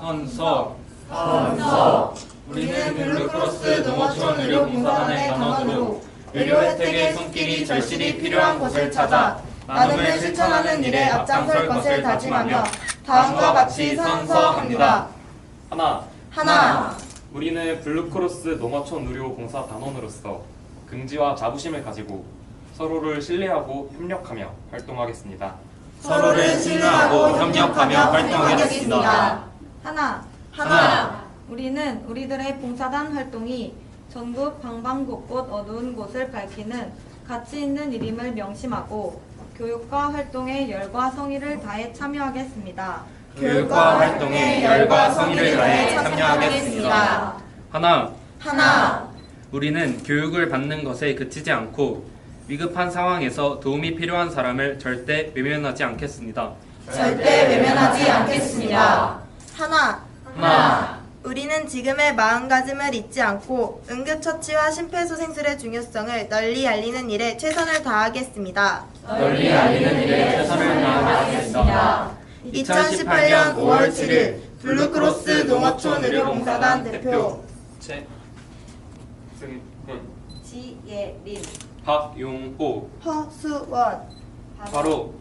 선서 선서 우리는 블루크로스 농어촌 의료봉사단의 단원으로 의료 혜택의 손길이 절실히 필요한 곳을 찾아 나눔을 실천하는 일에 앞장설 것을 다짐하며 다음과 같이 선서합니다. 하나, 하나, 우리는 블루크로스 농어촌 의료 봉사 단원으로서 긍지와 자부심을 가지고 서로를 신뢰하고 협력하며 활동하겠습니다. 서로를 신뢰하고 협력하며 활동하겠습니다. 하나, 하나, 우리는 우리들의 봉사단 활동이 전국 방방곳곳 어두운 곳을 밝히는 가치 있는 일임을 명심하고 교육과 활동에 열과 성의를 다해 참여하겠습니다. 교육과 활동에 열과 성의를 다해 참여하겠습니다. 하나, 하나, 우리는 교육을 받는 것에 그치지 않고 위급한 상황에서 도움이 필요한 사람을 절대 외면하지 않겠습니다. 절대 외면하지 않겠습니다. 하나, 우리는 지금의 마음가짐을 잊지 않고 응급처치와 심폐소생술의 중요성을 널리 알리는 일에 최선을 다하겠습니다. 널리 알리는 일에 최선을 다하겠습니다. 2018년 5월 7일 블루크로스 농어촌 의료봉사단 대표. 최, 승인, 지예린, 박용호, 허수원. 바로